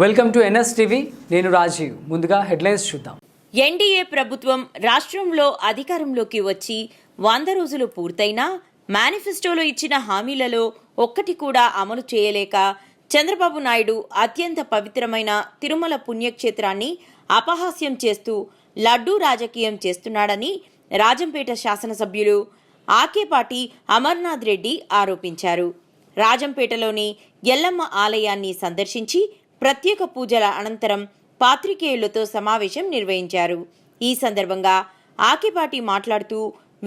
Welcome to NS TV. నేను రాజీవ్. ముందుగా headlines చూద్దాం. ఎన్డీఏ ప్రభుత్వం రాష్ట్రంలో అధికారంలోకి వచ్చి వంద రోజులు పూర్తయినా మేనిఫెస్టోలో ఇచ్చిన హామీలలో ఒక్కటి కూడా అమలు చేయలేక చంద్రబాబు నాయుడు అత్యంత పవిత్రమైన తిరుమల పుణ్యక్షేత్రాన్ని అపహాస్యం చేస్తూ లడ్డూ రాజకీయం చేస్తున్నాడని రాజంపేట శాసనసభ్యులు ఆకేపాటి అమర్నాథ్ రెడ్డి ఆరోపించారు. రాజంపేటలోని ఎల్లమ్మ ఆలయాన్ని సందర్శించి ప్రత్యేక పూజల అనంతరం పాత్రికేయులతో సమావేశం నిర్వహించారు. ఈ సందర్భంగా ఆకిపాటి మాట్లాడుతూ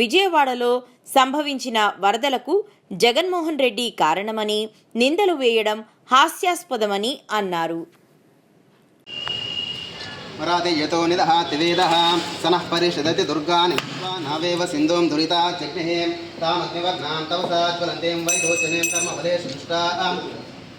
విజయవాడలో సంభవించిన వరదలకు జగన్మోహన్ రెడ్డి కారణమని నిందలు వేయడం హాస్యాస్పదమని అన్నారు. యతో సనః పరిషదతి దుర్గాని నావేవ దురితా తవసా జ్వలంతేం సృష్టాం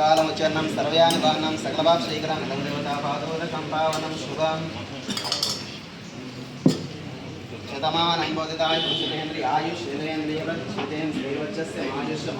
తనయా శ్రేయోః విశ్వాని నమః అకాలముచ్చరణం సర్వయాని బాణం సకలభాక్షీకరం దేవతాపాదోదకం పావనం శుభం. శతమానం బోధితాయ పురుషేంద్రియ ఆయుష్ేంద్రియ శ్రీవచ్చస్య మాయుష్య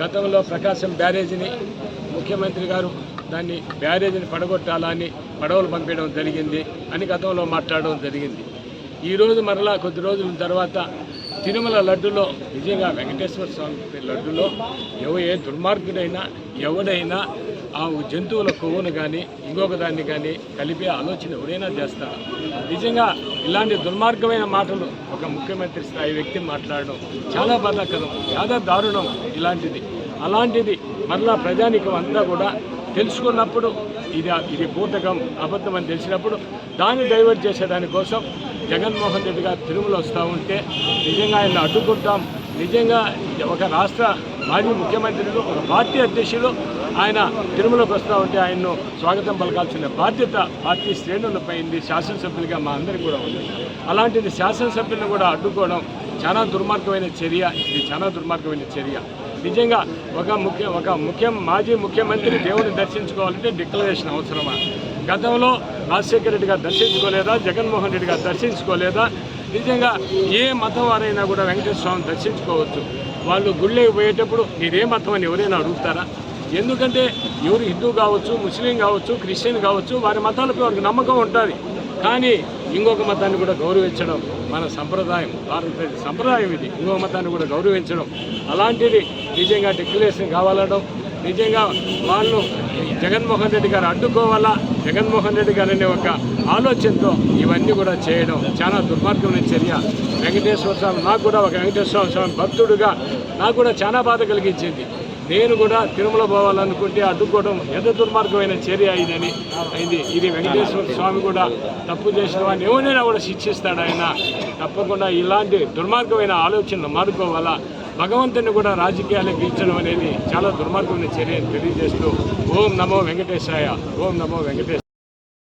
గతంలో ప్రకాశం బ్యారేజీని ముఖ్యమంత్రి గారు దాన్ని బ్యారేజీని పడగొట్టాలని పడవలు పంపించడం జరిగింది అని గతంలో మాట్లాడడం జరిగింది. ఈరోజు మరలా కొద్ది రోజుల తర్వాత తిరుమల లడ్డులో నిజంగా వెంకటేశ్వర స్వామి లడ్డులో ఎవ ఏ దుర్మార్గుడైనా ఎవడైనా ఆ జంతువుల కొవ్వును కానీ ఇంకొక దాన్ని కానీ కలిపే ఆలోచన ఎవరైనా చేస్తారు? నిజంగా ఇలాంటి దుర్మార్గమైన మాటలు ఒక ముఖ్యమంత్రి స్థాయి వ్యక్తి మాట్లాడడం చాలా బాధాకరం చాలా దారుణం ఇలాంటిది. అలాంటిది మరలా ప్రజానికం అంతా కూడా తెలుసుకున్నప్పుడు ఇది ఇది పూటకం అబద్ధం అని తెలిసినప్పుడు దాన్ని డైవర్ట్ చేసేదానికోసం జగన్మోహన్ రెడ్డి గారు తిరుమల వస్తూ ఉంటే నిజంగా ఆయన అడ్డుకుంటాం. నిజంగా ఒక రాష్ట్ర మాజీ ముఖ్యమంత్రులు ఒక పార్టీ అధ్యక్షులు ఆయన తిరుమలకు వస్తూ ఉంటే ఆయన్ను స్వాగతం పలకాల్సిన బాధ్యత పార్టీ శ్రేణులపై ఉంది. శాసనసభ్యులుగా మా అందరికీ కూడా ఉంది. అలాంటిది శాసనసభ్యులను కూడా అడ్డుకోవడం చాలా దుర్మార్గమైన చర్య. ఇది చాలా దుర్మార్గమైన చర్య. నిజంగా ఒక ముఖ్య ఒక ముఖ్యం మాజీ ముఖ్యమంత్రి దేవుని దర్శించుకోవాలంటే డిక్లరేషన్ అవసరమా? గతంలో రాజశేఖర రెడ్డి గారు దర్శించుకోలేదా? జగన్మోహన్ రెడ్డి గారు దర్శించుకోలేదా? నిజంగా ఏ మతం వారైనా కూడా వెంకటేశ్వర స్వామిని దర్శించుకోవచ్చు. వాళ్ళు గుళ్ళకి పోయేటప్పుడు మీరే మతం అని ఎవరైనా అడుగుతారా? ఎందుకంటే ఎవరు హిందూ కావచ్చు ముస్లిం కావచ్చు క్రిస్టియన్ కావచ్చు వారి మతాలపై వారికి నమ్మకం ఉంటుంది. కానీ ఇంకొక మతాన్ని కూడా గౌరవించడం మన సంప్రదాయం భారతదేశ సంప్రదాయం ఇది. ఇంకొక మతాన్ని కూడా గౌరవించడం. అలాంటిది నిజంగా డిక్లరేషన్ కావాలడం నిజంగా వాళ్ళు జగన్మోహన్ రెడ్డి గారు అడ్డుకోవాలా జగన్మోహన్ రెడ్డి గారు అనే ఒక ఆలోచనతో ఇవన్నీ కూడా చేయడం చాలా దుర్మార్గమైన చర్య. వెంకటేశ్వర స్వామి నాకు కూడా ఒక వెంకటేశ్వర స్వామి భక్తుడుగా నాకు కూడా చాలా బాధ కలిగించింది. నేను కూడా తిరుమల పోవాలనుకుంటే అడ్డుకోవడం ఎంత దుర్మార్గమైన చర్య ఇదని అయింది. ఇది వెంకటేశ్వర స్వామి కూడా తప్పు చేసిన వాడిని ఎవరైనా కూడా శిక్షిస్తాడు ఆయన. తప్పకుండా ఇలాంటి దుర్మార్గమైన ఆలోచనలు మారుకోవాలా భగవంతుని కూడా రాజకీయాలకు ఇచ్చడం అనేది చాలా దుర్మార్గమైన చర్య తెలియజేస్తూ ఓం నమో వెంకటేశాయ ఓం నమో వెంకటేశ్